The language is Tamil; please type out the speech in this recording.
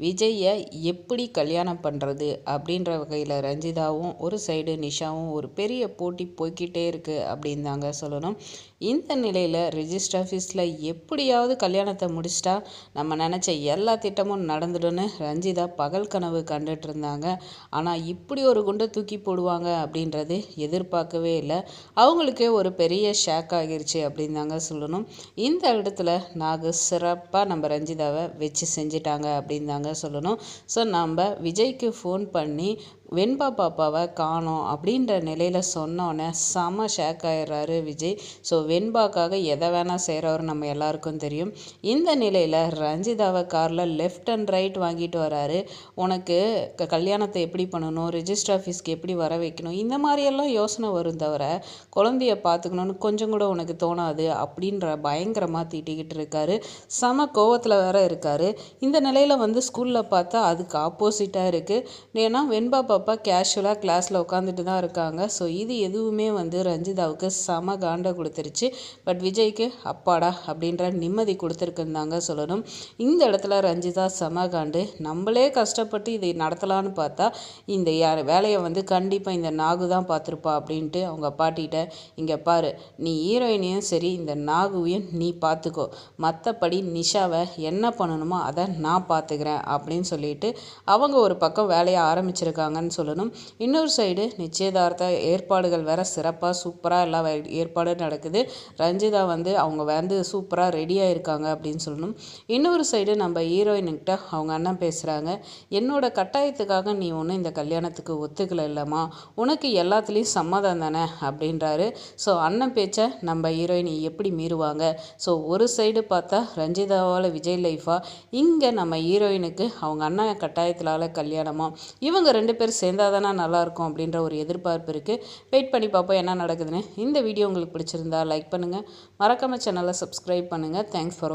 விஜயை எப்படி கல்யாணம் பண்ணுறது அப்படின்ற வகையில் ரஞ்சிதாவும் ஒரு சைடு நிஷாவும் ஒரு பெரிய போட்டி போய்கிட்டே இருக்குது அப்படின்னு தாங்க சொல்லணும். இந்த நிலையில் ரிஜிஸ்டர் ஆஃபீஸில் எப்படியாவது கல்யாணத்தை முடிச்சிட்டா நம்ம நினச்ச எல்லா திட்டமும் நடந்துடுன்னு ரஞ்சிதா பகல் கனவு கண்டுட்டு இருந்தாங்க. ஆனால் இப்படி ஒரு குண்டை தூக்கி போடுவாங்க அப்படின்றது எதிர்பார்க்கவே இல்லை. அவங்களுக்கே ஒரு பெரிய ஷேக் ஆகிருச்சு அப்படின்னு தாங்க சொல்லணும். இந்த இடத்துல நாங்கள் சிறப்பாக நம்ம ரஞ்சிதாவை வச்சு செஞ்சிட்டாங்க அப்படின்னு தாங்க சொல்லணும். ஸோ நம்ம விஜய்க்கு ஃபோன் பண்ணி வெண்பா பாப்பாவை காணோம் அப்படின்ற நிலையில் சொன்னோன்னே செம ஷேக் ஆயிடுறாரு விஜய். ஸோ வெண்பாக்காக எதை வேணால் செய்கிறவர் நம்ம எல்லாருக்கும் தெரியும். இந்த நிலையில் ரஞ்சிதாவை காரில் லெஃப்ட் அண்ட் ரைட் வாங்கிட்டு வராரு. உனக்கு க கல்யாணத்தை எப்படி பண்ணணும்? ரிஜிஸ்டர் ஆஃபீஸ்க்கு எப்படி வர வைக்கணும்? இந்த மாதிரியெல்லாம் யோசனை வரும் தவிர குழந்தைய பார்த்துக்கணுன்னு கொஞ்சம் கூட உனக்கு தோணாது அப்படின்ற பயங்கரமாக தீட்டிக்கிட்டு இருக்காரு. செம கோவத்தில் வேற இருக்காரு. இந்த நிலையில் வந்து ஸ்கூலில் பார்த்தா அதுக்கு ஆப்போசிட்டாக இருக்குது ஏன்னா வெண்பா பாப்பா கேஷுவலாக கிளாஸில் உட்காந்துட்டு தான் இருக்காங்க. ஸோ இது எதுவுமே வந்து ரஞ்சிதாவுக்கு செம காண்டை கொடுத்துருச்சு. பட் விஜய்க்கு அப்பாடா அப்படின்ற நிம்மதி கொடுத்துருக்குன்னு தாங்க சொல்லணும். இந்த இடத்துல ரஞ்சிதா செம காண்டு. நம்மளே கஷ்டப்பட்டு இதை நடத்தலான்னு பார்த்தா இந்த வேலையை வந்து கண்டிப்பாக இந்த நாகு தான் பார்த்துருப்பா அப்படின்ட்டு அவங்க பாட்டிகிட்ட இங்கே பாரு நீ ஹீரோயினையும் சரி இந்த நாகுவையும் நீ பார்த்துக்கோ. மற்றபடி நிஷாவை என்ன பண்ணணுமோ அதை நான் பார்த்துக்கிறேன். அப்படின்னு சொல்லிட்டு அவங்க ஒரு பக்கம் வேலையை ஆரம்பிச்சிருக்காங்கன்னு சொல்லணும். இன்னொரு சைடு நிச்சயதார்த்த ஏற்பாடுகள் வேற சிறப்பாக சூப்பராக எல்லா ஏற்பாடும் நடக்குது. ரஞ்சிதா வந்து அவங்க வந்து சூப்பராக ரெடியாக இருக்காங்க அப்படின்னு சொல்லணும். இன்னொரு சைடு நம்ம ஹீரோயின்கிட்ட அவங்க அண்ணன் பேசுகிறாங்க என்னோட கட்டாயத்துக்காக நீ ஒன்றும் இந்த கல்யாணத்துக்கு ஒத்துக்கல இல்லைம்மா உனக்கு எல்லாத்துலேயும் சம்மதம் தானே? அப்படின்றாரு. ஸோ அண்ணன் பேச்சை நம்ம ஹீரோயின் எப்படி மீறுவாங்க? ஸோ ஒரு சைடு பார்த்தா ரஞ்சிதாவால் விஜய் லைஃபா இங்கே நம்ம ஹீரோயினுக்கு அவங்க அண்ணன் கட்டாயத்தினால கல்யாணமாக இவங்க ரெண்டு பேர் சேர்ந்தால் தானே நல்லாயிருக்கும் அப்படின்ற ஒரு எதிர்பார்ப்பு இருக்குது வெயிட் பண்ணி பார்ப்போம் என்ன நடக்குதுன்னு. இந்த வீடியோ உங்களுக்கு பிடிச்சிருந்தா லைக் பண்ணுங்கள் மறக்காமல் சேனலை சப்ஸ்கிரைப் பண்ணுங்கள் தேங்க்ஸ் ஃபார்